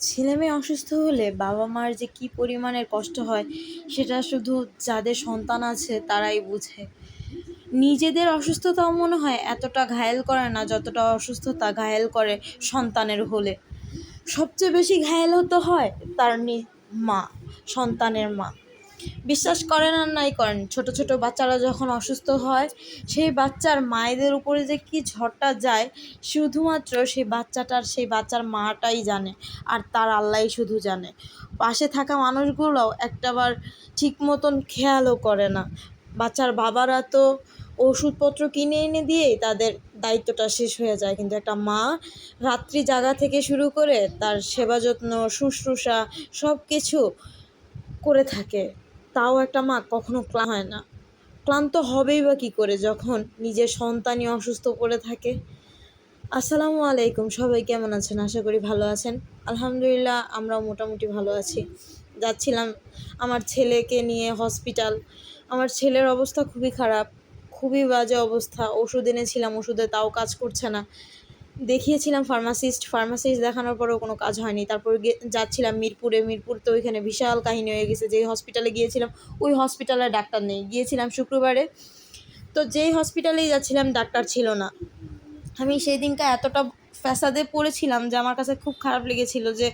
ছেলে মেয়ে অসুস্থ হলে বাবা মার যে কী পরিমাণের কষ্ট হয়, সেটা শুধু যাদের সন্তান আছে তারাই বুঝে। নিজেদের অসুস্থতাও মনে হয় এতটা ঘায়েল করে না যতটা অসুস্থতা ঘায়েল করে সন্তানের হলে। সবচেয়ে বেশি ঘায়েল হতে হয় তার মা, সন্তানের মা। বিশ্বাস করেন আর নাই করেন। ছোট ছোট বাচ্চারা যখন অসুস্থ হয়, সেই বাচ্চার মায়েদের উপরে যে কি ঝড়টা যায়, শুধুমাত্র সেই বাচ্চাটার সেই বাচ্চার মাটাই জানে আর তার আল্লাহই শুধু জানে। পাশে থাকা মানুষগুলোও একটাবার ঠিক মতন খেয়ালও করে না। বাচ্চার বাবারা তো ওষুধপত্র কিনে এনে দিয়েই তাদের দায়িত্বটা শেষ হয়ে যায়। কিন্তু একটা মা রাত্রি জাগা থেকে শুরু করে তার সেবা যত্ন, শুশ্রূষা সব কিছু করে থাকে। তাও একটা মা কখনো ক্লান্ত হয় না। ক্লান্ত হবেই বা কী করে যখন নিজের সন্তানই অসুস্থ পড়ে থাকে। আসসালামু আলাইকুম, সবাই কেমন আছেন? আশা করি ভালো আছেন। আলহামদুলিল্লাহ, আমরাও মোটামুটি ভালো আছি। যাচ্ছিলাম আমার ছেলেকে নিয়ে হসপিটাল। আমার ছেলের অবস্থা খুবই খারাপ, খুবই বাজে অবস্থা। ওষুধ এনেছিলাম, ওষুধে তাও কাজ করছে না। দেখিয়েছিলাম ফার্মাসিস্ট ফার্মাসিস্ট দেখানোর পরেও কোনো কাজ হয়নি। তারপর যাচ্ছিলাম মিরপুরে, মিরপুর তো ওইখানে বিশাল কাহিনী হয়ে গেছে। যে হসপিটালে গিয়েছিলাম, ওই হসপিটালে ডাক্তার নেই। গিয়েছিলাম শুক্রবারে। তো যেই হসপিটালেই যাচ্ছিলাম, ডাক্তার ছিল না। আমি সেই দিনটা এতটা ফ্যাসাদে পড়েছিলাম যে আমার কাছে খুব খারাপ লেগেছিল যে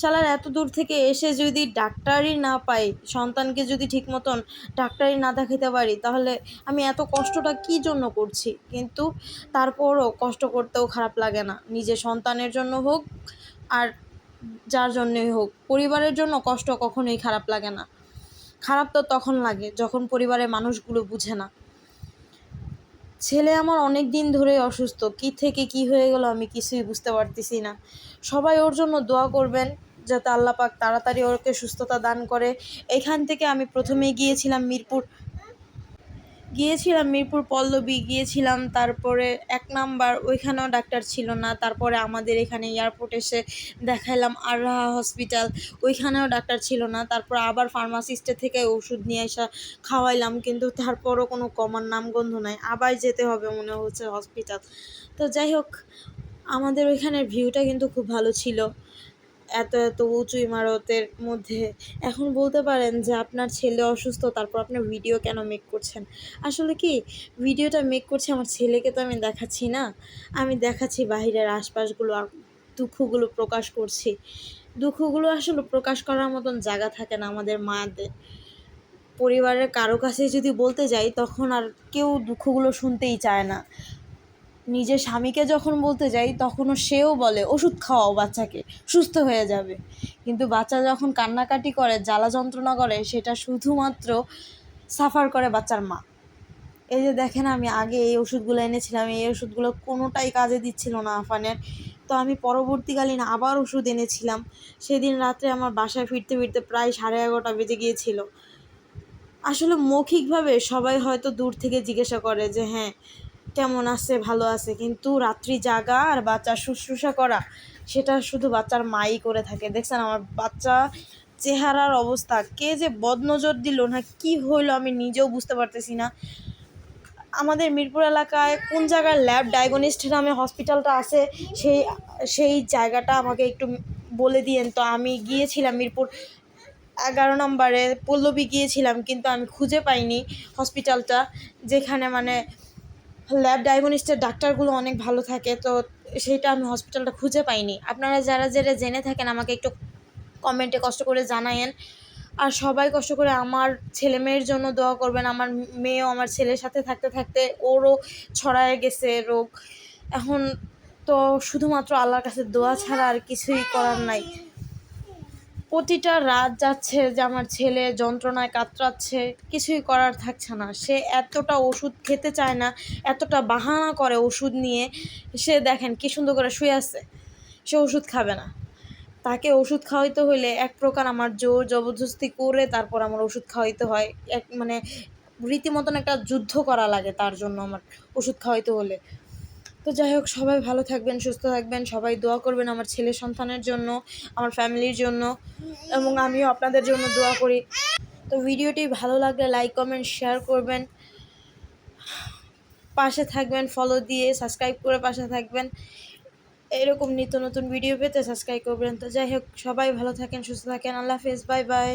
শালার, এত দূর থেকে এসে যদি ডাক্তারই না পাই, সন্তানকে যদি ঠিক মতন ডাক্তারই না দেখাতে পারি, তাহলে আমি এত কষ্টটা কী জন্য করছি? কিন্তু তারপরও কষ্ট করতেও খারাপ লাগে না। নিজের সন্তানের জন্য হোক আর যার জন্যই হোক, পরিবারের জন্য কষ্ট কখনোই খারাপ লাগে না। খারাপ তো তখন লাগে যখন পরিবারের মানুষগুলো বুঝে না। ছেলে আমার অনেক দিন ধরে অসুস্থ, কী থেকে কি হয়ে গেল আমি কিছুই বুঝতে পারতেছি না। সবাই ওর জন্য দোয়া করবেন যাতে আল্লাহ পাক তাড়াতাড়ি ওকে সুস্থতা দান করে। এখান থেকে আমি প্রথমে গিয়েছিলাম মিরপুর। গিয়েছিলাম মিরপুর পল্লবী, গিয়েছিলাম তারপরে এক নাম্বার ওইখানেও ডাক্তার ছিল না। তারপরে আমাদের এখানে এয়ারপোর্ট এসে দেখাইলাম আরহা হসপিটাল, ওইখানেও ডাক্তার ছিল না। তারপর আবার ফার্মাসিস্টের থেকে ওষুধ নিয়ে আসা খাওয়াইলাম, কিন্তু তারপরও কোনো কমার নামগন্ধ নাই। আবার যেতে হবে মনে হচ্ছে হসপিটাল তো যাই হোক, আমাদের ওইখানের ভিউটা কিন্তু খুব ভালো ছিল। এত এত উঁচু ইমারতের মধ্যে। এখন বলতে পারেন যে আপনার ছেলে অসুস্থ, তারপর আপনার ভিডিও কেন মেক করছেন? আসলে কি ভিডিওটা মেক করছে আমার ছেলেকে তো আমি দেখাচ্ছি না। আমি দেখাচ্ছি বাহিরের আশপাশগুলো আর দুঃখগুলো প্রকাশ করছি। দুঃখগুলো আসলে প্রকাশ করার মতন জায়গা থাকে না আমাদের মাদের পরিবারের কারও কাছে যদি বলতে যাই, তখন আর কেউ দুঃখগুলো শুনতেই চায় না। নিজের স্বামীকে যখন বলতে যাই, তখনও সেও বলে, ওষুধ খাওয়াও বাচ্চাকে, সুস্থ হয়ে যাবে। কিন্তু বাচ্চা যখন কান্নাকাটি করে, জ্বালা যন্ত্রণা করে, সেটা শুধুমাত্র সাফার করে বাচ্চার মা। এই যে দেখেন, আমি আগে এই ওষুধগুলো এনেছিলাম, এই ওষুধগুলো কোনোটাই কাজে দিচ্ছিল না আফানের। তো আমি পরবর্তীকালীন আবার ওষুধ এনেছিলাম। সেদিন রাত্রে আমার বাসায় ফিরতে ফিরতে প্রায় সাড়ে এগারোটা বেজে গিয়েছিল। আসলে মৌখিকভাবে সবাই হয়তো দূর থেকে জিজ্ঞাসা করে যে হ্যাঁ কেমন আছে, ভালো আছে, কিন্তু রাত্রি জাগা আর বাচ্চার শুশ্রূষা করা, সেটা শুধু বাচ্চার মাই করে থাকে। দেখছেন আমার বাচ্চা চেহারার অবস্থা, কে যে বদনজর দিল না, কি হইল আমি নিজেও বুঝতে পারতেছি না। আমাদের মিরপুর এলাকায় কোন জায়গায় ল্যাব ডায়াগনিস্ট নামে হসপিটালটা আছে, সেই সেই জায়গাটা আমাকে একটু বলে দিয়েন। তো আমি গিয়েছিলাম মিরপুর এগারো নম্বরে, পল্লবী গিয়েছিলাম, কিন্তু আমি খুঁজে পাইনি হসপিটালটা, যেখানে মানে ল্যাব ডায়াগনিস্টের ডাক্তারগুলো অনেক ভালো থাকে, তো সেইটা আমি হসপিটালটা খুঁজে পাইনি। আপনারা যারা যারা জেনে থাকেন, আমাকে একটু কমেন্টে কষ্ট করে জানায়েন। আর সবাই কষ্ট করে আমার ছেলে মেয়ের জন্য দোয়া করবেন। আমার মেয়েও আমার ছেলের সাথে থাকতে থাকতে ওরও ছড়ায় গেছে রোগ। এখন তো শুধুমাত্র আল্লাহর কাছে দোয়া ছাড়া আর কিছুই করার নাই। প্রতিটা রাত যাচ্ছে যে আমার ছেলে যন্ত্রণায় কাতরাচ্ছে, কিছুই করার থাকছে না। সে এতটা ওষুধ খেতে চায় না, এতটা বাহানা করে ওষুধ নিয়ে, সে দেখেন কি সুন্দর করে শুয়ে আছে, সে ওষুধ খাবে না। তাকে ওষুধ খাওয়াইতে হইলে এক প্রকার আমার জোর জবরদস্তি করে তারপর আমার ওষুধ খাওয়াইতে হয়। এক মানে রীতিমতন একটা যুদ্ধ করা লাগে তার জন্য আমার ওষুধ খাওয়াইতে হলে। তো যাই হোক, সবাই ভালো থাকবেন, সুস্থ থাকবেন। সবাই দোয়া করবেন আমার ছেলে সন্তানের জন্য, আমার ফ্যামিলির জন্য, এবং আমিও আপনাদের জন্য দোয়া করি। তো ভিডিওটি ভালো লাগলে লাইক কমেন্ট শেয়ার করবেন। পাশে থাকবেন ফলো দিয়ে সাবস্ক্রাইব করে পাশে থাকবেন। এরকম নিত্য নতুন ভিডিও পেতে সাবস্ক্রাইব করবেন। তো যাই হোক, সবাই ভালো থাকেন, সুস্থ থাকেন। আল্লাহ হাফেজ বাই বাই